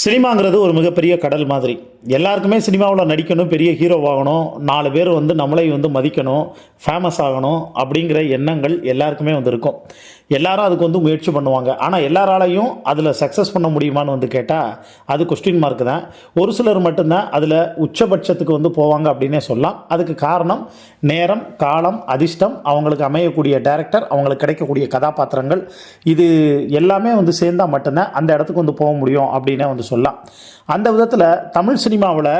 சினிமாங்கிறது ஒரு மிகப்பெரிய கடல் மாதிரி. எல்லாருக்குமே சினிமாவில் நடிக்கணும் பெரிய ஹீரோவாகணும் நாலு பேர் வந்து நம்மளை வந்து மதிக்கணும் ஃபேமஸ் ஆகணும் அப்படிங்கிற எண்ணங்கள் எல்லாருக்குமே வந்து இருக்கும் எல்லாரும் அதுக்கு வந்து முயற்சி பண்ணுவாங்க. ஆனால் எல்லாராலையும் அதில் சக்ஸஸ் பண்ண முடியுமான்னு வந்து கேட்டால் அது கொஸ்டின் மார்க் தான். ஒரு சிலர் மட்டும்தான் அதில் உச்சபட்சத்துக்கு வந்து போவாங்க அப்படின்னே சொல்லலாம். அதுக்கு காரணம் நேரம் காலம் அதிர்ஷ்டம் அவங்களுக்கு அமையக்கூடிய டேரக்டர் அவங்களுக்கு கிடைக்கக்கூடிய கதாபாத்திரங்கள் இது எல்லாமே வந்து சேர்ந்தால் மட்டும்தான் அந்த இடத்துக்கு வந்து போக முடியும் அப்படின்னே வந்து சொல்லலாம். அந்த விதத்தில் தமிழ் சினிமாவில்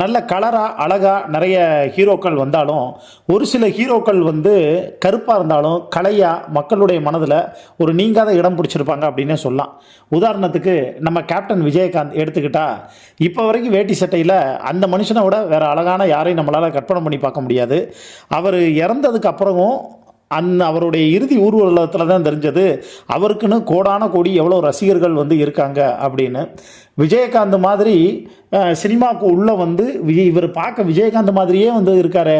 நல்ல கலராக அழகாக நிறைய ஹீரோக்கள் வந்தாலும் ஒரு சில ஹீரோக்கள் வந்து கருப்பாக இருந்தாலும் கலையாக மக்களுடைய மனதில் ஒரு நீங்காத இடம் பிடிச்சிருப்பாங்க அப்படின்னே சொல்லலாம். உதாரணத்துக்கு நம்ம கேப்டன் விஜயகாந்த் எடுத்துக்கிட்டா இப்போ வரைக்கும் வேட்டி சட்டையில் அந்த மனுஷனை விட வேறு அழகான யாரையும் நம்மளால் கற்பனை பண்ணி பார்க்க முடியாது. அவர் இறந்ததுக்கு அப்புறமும் அந்த அவருடைய இறுதி ஊர்வலத்தில் தான் தெரிஞ்சது. அவருக்குன்னு கோடான கோடி எவ்வளோ ரசிகர்கள் வந்து இருக்காங்க அப்படின்னு. விஜயகாந்த் மாதிரி சினிமாவுக்கு உள்ளே வந்து விஜய் இவர் பார்க்க விஜயகாந்த் மாதிரியே வந்து இருக்காரு.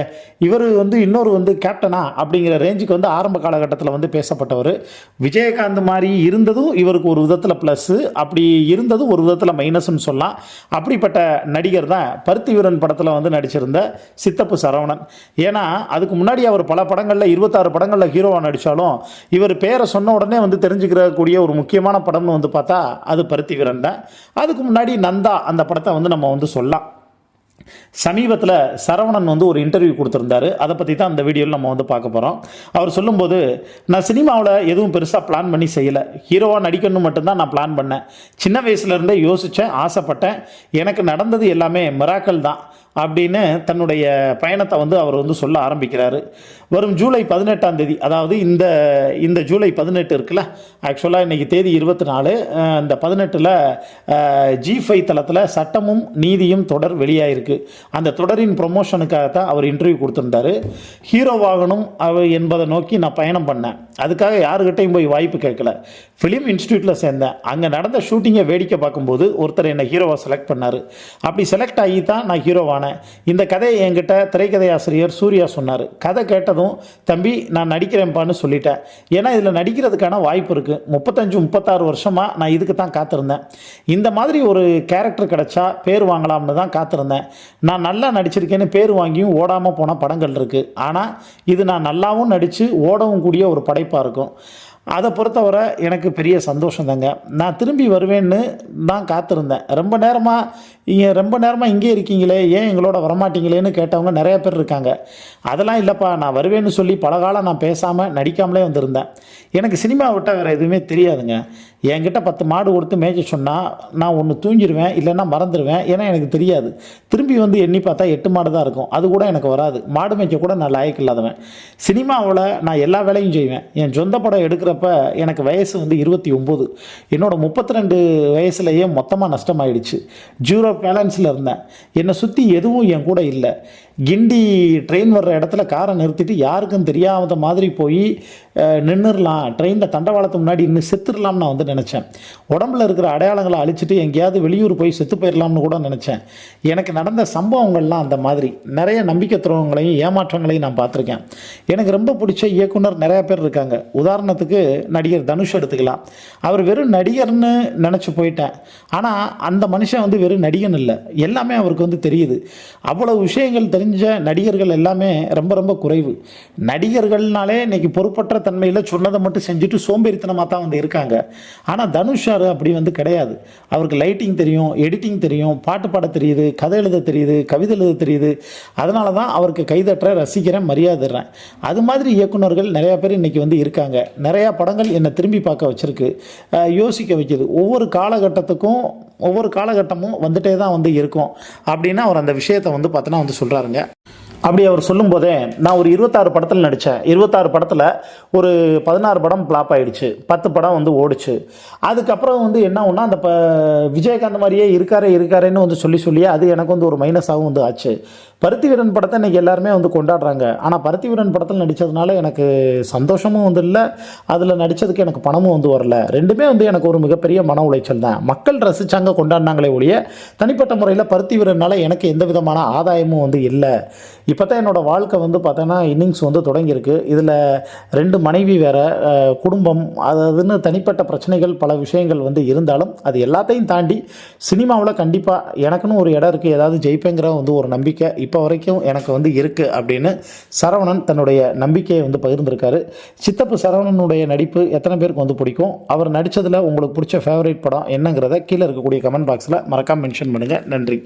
இவர் வந்து இன்னொரு வந்து கேப்டனா அப்படிங்கிற ரேஞ்சுக்கு வந்து ஆரம்ப காலகட்டத்தில் வந்து பேசப்பட்டவர். விஜயகாந்த் மாதிரி இருந்ததும் இவருக்கு ஒரு விதத்தில் ப்ளஸ்ஸு அப்படி இருந்ததும் ஒரு விதத்தில் மைனஸ்னு சொல்லலாம். அப்படிப்பட்ட நடிகர் தான் பருத்தி வீரன் படத்தில் வந்து நடிச்சிருந்த சித்தப்பு சரவணன். ஏன்னா அதுக்கு முன்னாடி அவர் பல படங்களில் இருபத்தாறு படம் படங்களில் ஹீரோவாக நடித்தாலும் இவர் பேரை சொன்ன உடனே வந்து தெரிஞ்சுக்கிறக்கூடிய ஒரு முக்கியமான படம்னு வந்து பார்த்தா அது பருத்தி வீரன் தான். அதுக்கு முன்னாடி நந்தா அந்த படத்தை வந்து நம்ம வந்து சொல்லலாம். சமீபத்தில் சரவணன் வந்து ஒரு இன்டர்வியூ கொடுத்துருந்தாரு. அதை பற்றி தான் அந்த வீடியோவில் நம்ம வந்து பார்க்க போகிறோம் அவர் சொல்லும்போது நான் சினிமாவில் எதுவும் பெருசாக பிளான் பண்ணி செய்யலை. ஹீரோவாக நடிக்கணும் மட்டும்தான் நான் பிளான் பண்ணேன். சின்ன வயசுலேருந்தே யோசித்தேன் ஆசைப்பட்டேன். எனக்கு நடந்தது எல்லாமே மிராக்கல் தான். அப்படின்னு தன்னுடைய பயணத்தை வந்து அவர் வந்து சொல்ல ஆரம்பிக்கிறாரு. வரும் ஜூலை பதினெட்டாம் தேதி அதாவது இந்த இந்த ஜூலை பதினெட்டு இருக்குல்ல ஆக்சுவலாக இன்றைக்கி தேதி இருபத்தி நாலு இந்த பதினெட்டில் ஜி ஃபைவ் தளத்தில் சட்டமும் நீதியும் தொடர் வெளியாயிருக்கு. அந்த தொடரின் ப்ரொமோஷனுக்காக தான் அவர் இன்டர்வியூ கொடுத்துருந்தாரு. ஹீரோவாகணும் அவ என்பதை நோக்கி நான் பயணம் பண்ணேன். அதுக்காக யாருக்கிட்டையும் போய் வாய்ப்பு கேட்கல. ஃபிலிம் இன்ஸ்டியூட்டில் சேர்ந்தேன். அங்கே நடந்த ஷூட்டிங்கை வேடிக்கை பார்க்கும்போது ஒருத்தர் என்னை ஹீரோவாக செலக்ட் பண்ணார். அப்படி செலக்ட் ஆகி தான் நான் ஹீரோவானேன் இந்த கதையை என்கிட்ட திரைக்கதை ஆசிரியர் சூர்யா சொன்னார். கதை கேட்டதும் தம்பி நான் நடிக்கிறேன்ப்பான்னு சொல்லிட்டேன். ஏன்னா இதில் நடிக்கிறதுக்கான வாய்ப்பு இருக்குது முப்பத்தஞ்சு முப்பத்தாறு வருஷமாக நான் இதுக்கு தான் காத்திருந்தேன். இந்த மாதிரி ஒரு கேரக்டர் கிடைச்சா பேர் வாங்கலாம்னு தான் காத்திருந்தேன். நான் நல்லா நடிச்சிருக்கேன்னு பேர் வாங்கியும் ஓடாமல் போன படங்கள் இருக்குது ஆனால் இது நான் நல்லாவும் நடித்து ஓடவும் கூடிய ஒரு படைப்பாக இருக்கும். அதை பொறுத்தவரை எனக்கு பெரிய சந்தோஷம் தாங்க. நான் திரும்பி வருவேன்னு தான் காத்திருந்தேன். ரொம்ப நேரமாக இங்கே ரொம்ப நேரமாக இங்கே இருக்கீங்களே ஏன் எங்களோட வரமாட்டீங்களேன்னு கேட்டவங்க நிறைய பேர் இருக்காங்க. அதெல்லாம் இல்லைப்பா நான் வருவேன்னு சொல்லி பல காலம் நான் பேசாமல் நடிக்காமலே வந்திருந்தேன். எனக்கு சினிமா விட்டால் வேறு எதுவுமே தெரியாதுங்க. என்கிட்ட பத்து மாடு கொடுத்து மேய்ச்ச சொன்னால் நான் ஒன்று தூங்கிடுவேன் இல்லைன்னா மறந்துடுவேன் ஏன்னா எனக்கு தெரியாது. திரும்பி வந்து எண்ணி பார்த்தா எட்டு மாடு தான் இருக்கும். அது கூட எனக்கு வராது. மாடு மேய்க்க கூட நான் லாயக்கு இல்லாதவன் சினிமாவில் நான் எல்லா வேலையும் செய்வேன். என் சொந்த படம் எடுக்கிற எடுக்கிறப்ப எனக்கு வயசு வந்து இருபத்தி ஒம்பது. என்னோடய முப்பத்தி ரெண்டு வயசுலேயே மொத்தமாக நஷ்டமாயிடுச்சு. ஜீரோ பேலன்ஸில் இருந்தேன். என்னை சுற்றி எதுவும் என் கூட இல்லை. கிண்டி ட்ரெயின் வர்ற இடத்துல காரை நிறுத்திட்டு யாருக்கும் தெரியாத மாதிரி போய் நின்றுடலாம் ட்ரெயினில் தண்டவாளத்து முன்னாடி இன்னும் செத்துடலாம்னு நான் வந்து நினச்சேன். உடம்புல இருக்கிற அடையாளங்களை அழிச்சிட்டு எங்கேயாவது வெளியூர் போய் செத்து போயிடலாம்னு கூட நினச்சேன். எனக்கு நடந்த சம்பவங்கள்லாம் அந்த மாதிரி. நிறைய நம்பிக்கை துறவங்களையும் ஏமாற்றங்களையும் நான் பார்த்துருக்கேன். எனக்கு ரொம்ப பிடிச்ச இயக்குனர் நிறைய பேர் இருக்காங்க. உதாரணத்துக்கு நடிகர் தனுஷ் எடுத்துக்கலாம். அவர் வெறும் நடிகர்னு நினச்சி போயிட்டேன். ஆனால் அந்த மனுஷன் வந்து வெறும் நடிகன் இல்லை. எல்லாமே அவருக்கு வந்து தெரியுது. அவ்வளோ விஷயங்கள் தெரிஞ்ச நடிகர்கள் எல்லாமே ரொம்ப ரொம்ப குறைவு. நடிகர்கள்னாலே இன்றைக்கி பொறுப்பற்ற தன்மையில் சொன்னதை மட்டும் செஞ்சுட்டு சோம்பேறித்தனமாக தான் வந்து இருக்காங்க. ஆனால் தனுஷ் சார் அப்படி வந்து கிடையாது. அவருக்கு லைட்டிங் தெரியும் எடிட்டிங் தெரியும் பாட்டு பாட தெரியுது கதை எழுத தெரியுது கவிதை எழுத தெரியுது. அதனால தான் அவருக்கு கைதட்டுற ரசிக்கிறேன் மரியாதைறேன் அது மாதிரி இயக்குனர்கள் நிறையா பேர் இன்றைக்கி வந்து இருக்காங்க. நிறையா படங்கள் என்னை திரும்பி பார்க்க வச்சுருக்கு. யோசிக்க வைக்கிது. ஒவ்வொரு காலகட்டத்துக்கும் ஒவ்வொரு காலகட்டமும் வந்துட்டே தான் வந்து இருக்கும். அப்படின்னு அவர் அந்த விஷயத்தை வந்து பார்த்தோன்னா வந்து சொல்கிறாருங்க அப்படி அவர் சொல்லும்போதே நான் ஒரு இருபத்தாறு படத்தில் நடித்தேன் இருபத்தாறு படத்தில் ஒரு பதினாறு படம் ஃப்ளாப் ஆகிடுச்சு பத்து படம் வந்து ஓடிச்சு. அதுக்கப்புறம் வந்து என்ன ஒன்றா அந்த ப விஜயகாந்த் மாதிரியே இருக்காரே இருக்காரேன்னு வந்து சொல்லி சொல்லி அது எனக்கு வந்து ஒரு மைனஸாகவும் வந்து ஆச்சு. பருத்தி வீரன் படத்தை இன்றைக்கி எல்லாருமே வந்து கொண்டாடுறாங்க. ஆனால் பருத்தி வீரன் படத்தில் நடித்ததுனால எனக்கு சந்தோஷமும் வந்து இல்லை அதில் நடித்ததுக்கு எனக்கு பணமும் வந்து வரல. ரெண்டுமே வந்து எனக்கு ஒரு மிகப்பெரிய மன உளைச்சல் தான். மக்கள் ரசித்தாங்க கொண்டாடினாங்களே ஒழிய தனிப்பட்ட முறையில் பருத்தி வீரனால் எனக்கு எந்த விதமான ஆதாயமும் வந்து இல்லை. இப்போ தான் என்னோடய வாழ்க்கை வந்து பார்த்தோன்னா இன்னிங்ஸ் வந்து தொடங்கியிருக்கு. இதில் ரெண்டு மனைவி வேறு குடும்பம் அதுன்னு தனிப்பட்ட பிரச்சனைகள் பல விஷயங்கள் வந்து இருந்தாலும் அது எல்லாத்தையும் தாண்டி சினிமாவில் கண்டிப்பாக எனக்குன்னு ஒரு இடம் இருக்குது ஏதாவது ஜெயிப்பேங்கிற வந்து ஒரு நம்பிக்கை. இப்போ இப்போ வரைக்கும் எனக்கு வந்து இருக்குது அப்படின்னு சரவணன் தன்னுடைய நம்பிக்கையை வந்து பகிர்ந்திருக்காரு. சித்தப்பு சரவணனுடைய நடிப்பு எத்தனை பேருக்கு வந்து பிடிக்கும்? அவர் நடித்ததில் உங்களுக்கு பிடிச்ச ஃபேவரேட் படம் என்னங்கிறத கீழே இருக்கக்கூடிய கமெண்ட் பாக்ஸில் மறக்காம மென்ஷன் பண்ணுங்கள் நன்றி.